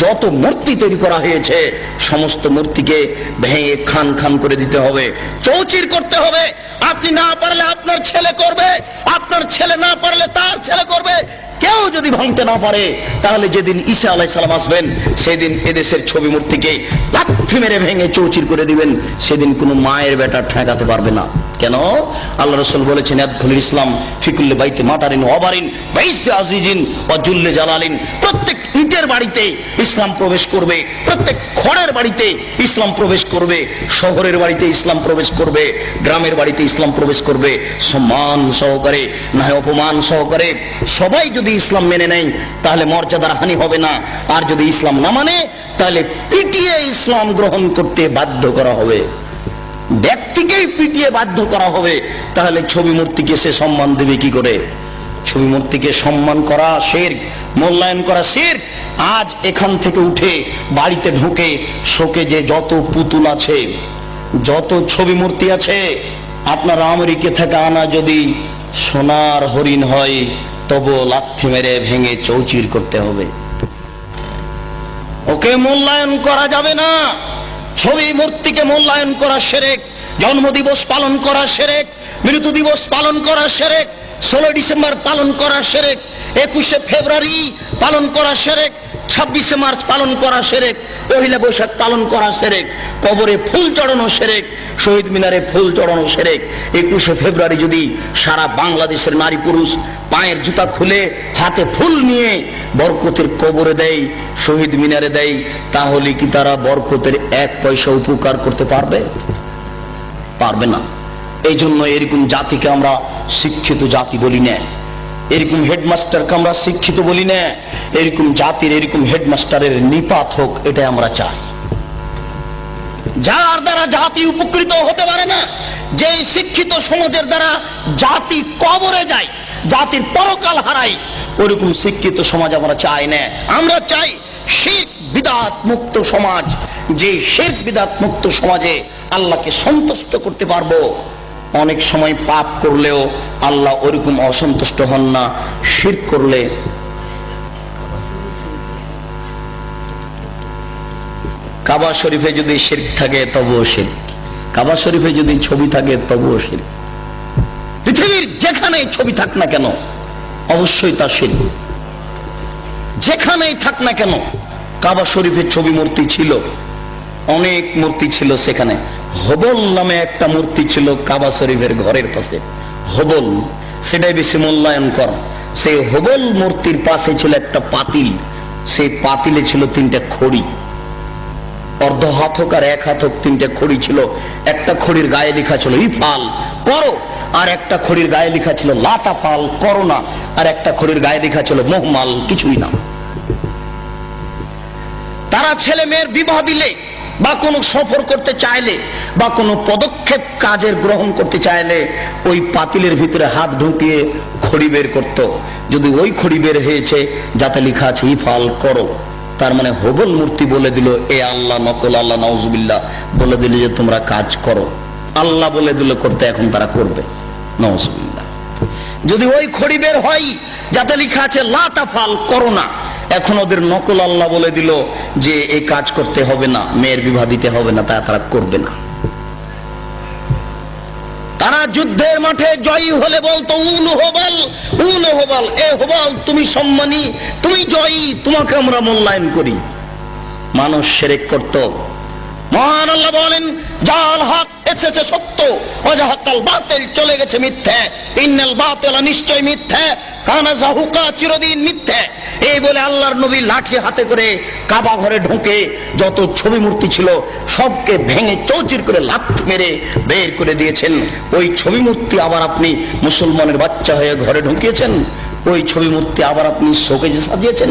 যত মূর্তি তৈরি করা হয়েছে, সমস্ত মূর্তিকে ভেঙে খান খান করে দিতে হবে, চৌচির করতে হবে। আপনি না পারলে আপনার ছেলে করবে, আপনার ছেলে না পারলে তার ছেলে করবে। কেউ যদি ভাঙতে না পারে, তাহলে যেদিন ঈসা আলাই সালাম আসবেন, সেদিন এদেশের ছবি মূর্তিকে লাথি মেরে ভেঙে চৌচির করে দিবেন, সেদিন কোনো মায়ের বেটা ঠেকাতে পারবে না। কেন? আল্লাহ রসুল বলেছেন আদখুল ইসলাম ফিকুল্লে বাইতে মাতারিন অবারিন বাইসে আজিজিন অজুল্লে জালালিন। প্রত্যেক ইটের বাড়িতে ইসলাম প্রবেশ করবে, প্রত্যেক খড়ের বাড়িতে ইসলাম প্রবেশ করবে, শহরের বাড়িতে ইসলাম প্রবেশ করবে, গ্রামের বাড়িতে ইসলাম প্রবেশ করবে, সম্মান সহকারে না অপমান সহকারে, সবাই যদি ইসলাম মেনে নেয়, তাহলে মর্যাদার হানি হবে না। আর যদি ইসলাম না মানে তাহলে পিটিয়ে ইসলাম গ্রহণ করতে বাধ্য করা হবে। ব্যক্তিকেই পিটিয়ে বাধ্য করা হবে, তাহলে ছবি মূর্তিকে সে সম্মান দেবে কি করে? ছবি মূর্তিকে সম্মান করা শের, মূল্যায়ন করা শের আজ এখান থেকে উঠে বাড়িতে ঢুকে শোকে যে যত পুতুল আছে, যত ছবি মূর্তি আছে, আপনার আমেরিকা থেকে আনা যদি সোনার হরিণ হয় তবু লাথি মেরে ভেঙে চৌচির করতে হবে। ওকে মূল্যায়ন করা যাবে না। ছবি মূর্তিকে মূল্যায়ন করা সেরেক, জন্ম দিবস পালন করা সেরেক, মৃত্যু দিবস পালন করা সেরেক ষোলো ডিসেম্বর পালন করা সেরেক, একুশে ফেব্রুয়ারি পালন করা সেরেক ছাব্বিশে মার্চ পালন করা সেরেক, পহিলা বৈশাখ পালন করা সেরেক, কবরে ফুল চড়ানো সেরেক, শহীদ মিনারে ফুল চড়ানো সেরেক। একুশে ফেব্রুয়ারি যদি সারা বাংলাদেশের নারী পুরুষ পায়ের জুতা খুলে, হাতে ফুল নিয়ে বরকতের কবরে দেয়, শহীদ মিনারে দেয়, তাহলে কি তারা বরকতের এক পয়সা উপকার করতে পারবে? পারবে না। এই জন্য এরকম জাতিকে আমরা শিক্ষিত জাতি বলি না। এরকম হেডমাস্টারকে আমরা শিক্ষিত বলি না। এরকম জাতির, এরকম হেডমাস্টারের নিপাত হোক, এটাই আমরা চাই। যার দ্বারা জাতি উপকৃত হতে পারে না যে শিক্ষিত সমাজের দ্বারা জাতি কবরে যায়, জাতির পরকাল হারাই ওরকম শিক্ষিত সমাজ আমরা চাই না। আমরা চাই শিখ বিদাত মুক্ত সমাজ যে শেখ বিদাত মুক্ত সমাজে আল্লাহকে সন্তুষ্ট করতে পারব। অনেক সময় পাপ করলেও আল্লাহ ওরকম অসন্তুষ্ট হন না শির করলে কাবা শরীফে যদি শির থাকে, তবুও শির কাবা শরীফে যদি ছবি থাকে, তবুও শির পৃথিবীর যেখানেই ছবি থাক না কেন, অবশ্যই তা শির যেখানেই থাক না কেন, কাবা শরীফের ছবি মূর্তি ছিল, অনেক মূর্তি ছিল সেখানে। হবল নামে একটা মূর্তি ছিল কাবা শরীফের ঘরের পাশে। হবল, সেটাই বেশি মূল্যায়ন কর। সেই হবল মূর্তির পাশে ছিল একটা পাতিল। সেই পাতিলে ছিল তিনটা খড়ি। অর্ধ হাত হোক আর এক হাত হোক, তিনটে খড়ি ছিল। একটা খড়ির গায়ে লেখা ছিল ইফাল করো। আর একটা খড়ির গায়ে লেখা ছিল লাতাফাল করো না। আর একটা খড়ির গায়ে লেখা ছিল মোহমাল কিছুই না। তারা ছেলে মেয়ের বিবাহ দিলে বা কোনো সফর করতে চাইলে বা কোনো পদক্ষেপ কাজের গ্রহণ করতে চাইলে ওই পাতিলের ভিতরে হাত ঢুকিয়ে খড়ি বের করত। যদি ওই খড়ি বের হয়েছে, যাতে লেখা আছে, ইফাল করো। তার মানে হবল মূর্তি বলে দিল, এ আল্লাহ নকল, আল্লাহ নওজুবিল্লাহ বলে দিল যে, তোমরা কাজ করো। আল্লাহ বলে দিল, করতে এখন তারা করবে। নওজুবিল্লাহ যদি ওই খড়ি বের হয়, যাতে লেখা আছে লাতাফাল করো না। এখন ওদের নকল আল্লাহ বলে দিল যে এই কাজ করতে হবে না, মেয়ের বিবাহ দিতে হবে না, তা তারা করবে না। তারা যুদ্ধের মাঠে জয়ী হলে বলতো উল হোবাল হোবাল, এ হোবাল, তুমি সম্মানী, তুমি জয়ী, তোমাকে আমরা মূল্যায়ন করি। মানুষ সেরেক করত। মহান আল্লাহ বলেন, জাল হক এসেছে সত্য অজাহাকাল বাতিল চলে গেছে মিথ্যে, ইন্নাল বাতিল নিশ্চয় মিথ্যে, কানা জাহুকা চিরদিন মিথ্যে। এই বলে আল্লাহর নবী লাঠি হাতে করে কাবা ঘরে ঢুকে যত ছবি মূর্তি ছিল সবকে ভেঙে চৌচির করে লাঠি মেরে বের করে দিয়েছেন। ওই ছবি মূর্তি আবার আপনি মুসলমানের বাচ্চা হয়ে ঘরে ঢুকিয়েছেন। ওই ছবি মূর্তি আবার আপনি শোকেজে সাজিয়েছেন।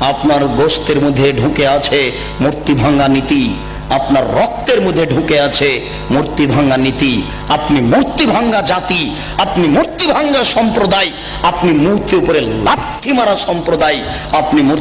আপনার গোস্তের মধ্যে ঢুকে আছে মূর্তি ভাঙ্গা নীতি। আপনার রক্তের মধ্যে ঢুকে আছে মূর্তি ভাঙ্গা নীতি। আপনি মূর্তি ভাঙ্গা জাতি, আপনি মূর্তি ভাঙ্গা সম্প্রদায়, আপনি মূর্তি উপরে লাথি মারা সম্প্রদায়, আপনি মূর্তি